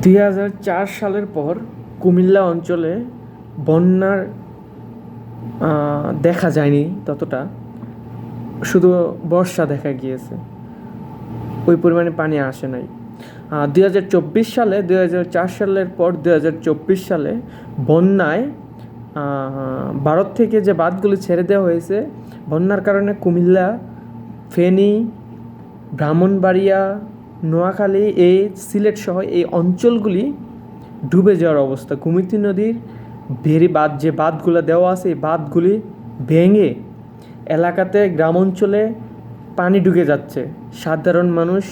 দুই হাজার চার সালের পর কুমিল্লা অঞ্চলে বন্যার দেখা যায়নি ততটা। শুধু বর্ষা দেখা গিয়েছে। ওই পরিমাণে পানি আসে নাই। দুই হাজার চব্বিশ সালে, দুই হাজার চার সালের পর দুই হাজার চব্বিশ সালে বন্যায় ভারত থেকে যে বাঁধগুলি ছেড়ে দেওয়া হয়েছে, বন্যার কারণে কুমিল্লা, ফেনী, ব্রাহ্মণবাড়িয়া নোয়াখালী এই সিলেট সহ এই অঞ্চলগুলি ডুবে যাওয়ার অবস্থা। কুমিতি নদীর ভেরি বাঁধ, যে বাঁধগুলো দেওয়া আছে, এই বাঁধগুলি ভেঙে এলাকাতে গ্রাম অঞ্চলে পানি ঢুকে যাচ্ছে। সাধারণ মানুষ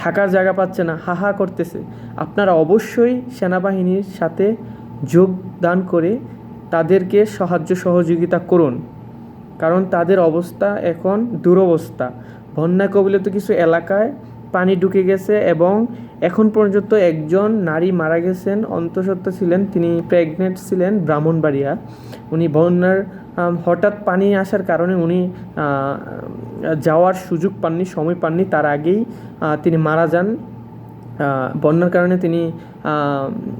থাকার জায়গা পাচ্ছে না, হাহা করতেছে। আপনারা অবশ্যই সেনাবাহিনীর সাথে যোগদান করে তাদেরকে সাহায্য সহযোগিতা করুন, কারণ তাদের অবস্থা এখন দুরবস্থা। বন্যা কবলিত কিছু এলাকায় পানি ঢুকে গেছে এবং এখন পর্যন্ত একজন নারী মারা গেছেন। অন্তঃসত্ত্বা ছিলেন, তিনি প্রেগনেন্ট ছিলেন ব্রাহ্মণবাড়িয়া। উনি বন্যার হঠাৎ পানি আসার কারণে উনি যাওয়ার সুযোগ পাননি, সময় পাননি। তার আগেই তিনি মারা যান। বন্যার কারণে তিনি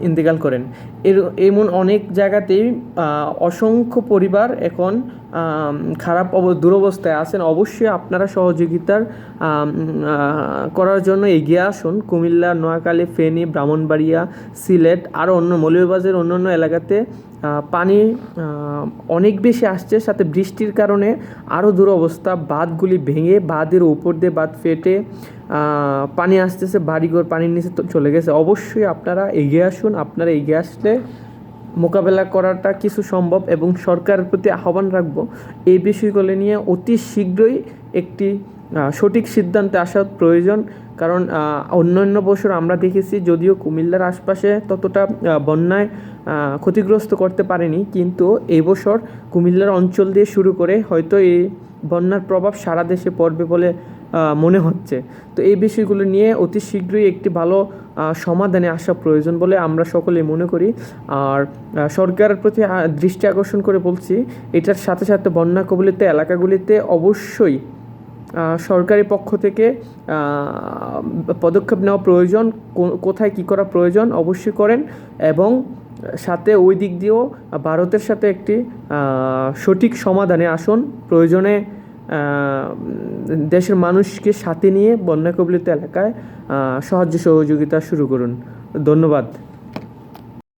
ইন্তেকাল করেন। এর, এমন অনেক জায়গাতেই অসংখ্য পরিবার এখন খারাপ দুরবস্থায় আছেন। অবশ্যই আপনারা সহযোগিতার করার জন্য এগিয়ে আসুন। কুমিল্লা, নোয়াখালী, ফেনী, ব্রাহ্মণবাড়িয়া, সিলেট, আর অন্য, মৌলভীবাজারের অন্যান্য এলাকাতে পানি অনেক বেশি আসছে, সাথে বৃষ্টির কারণে আরও দুরবস্থা, বাঁধগুলি ভেঙে, বাঁধের উপর দিয়ে বাঁধ ফেটে পানি আসতেছে, বাড়িঘর পানির নিচে চলে গেছে। অবশ্যই আপনারা এগিয়ে আসুন, আপনারা এগিয়ে আসলে মোকাবেলা করাটা কিছু সম্ভব এবং সরকারের প্রতি আহ্বান রাখব। এই বিষয়গুলো নিয়ে অতি শীঘ্রই একটি সঠিক সিদ্ধান্তে আসা প্রয়োজন, কারণ অন্যান্য বছর আমরা দেখেছি যদিও কুমিল্লার আশপাশে ততটা বন্যায় ক্ষতিগ্রস্ত করতে পারেনি, কিন্তু এই বছর কুমিল্লার অঞ্চল দিয়ে শুরু করে হয়তো এই বন্যার প্রভাব সারা দেশে পড়বে বলে মনে হচ্ছে। তো এই বিষয়গুলো নিয়ে অতি শীঘ্রই একটি ভালো সমাধানে আসা প্রয়োজন বলে আমরা সকলেই মনে করি। আর সরকারের প্রতি দৃষ্টি আকর্ষণ করে বলছি, এটার সাথে সাথে বন্যা কবলিত এলাকাগুলিতে অবশ্যই আহ, সরকারি পক্ষ থেকে পদক্ষেপ নেওয়া প্রয়োজন কোথায় কী করা প্রয়োজন অবশ্যই করেন এবং সাথে ওই দিক দিয়েও ভারতের সাথে একটি সঠিক সমাধানে আসুন। প্রয়োজনে দেশের মানুষকে সাথে নিয়ে বন্যা কবলিত এলাকায় সাহায্য সহযোগিতা শুরু করুন। ধন্যবাদ।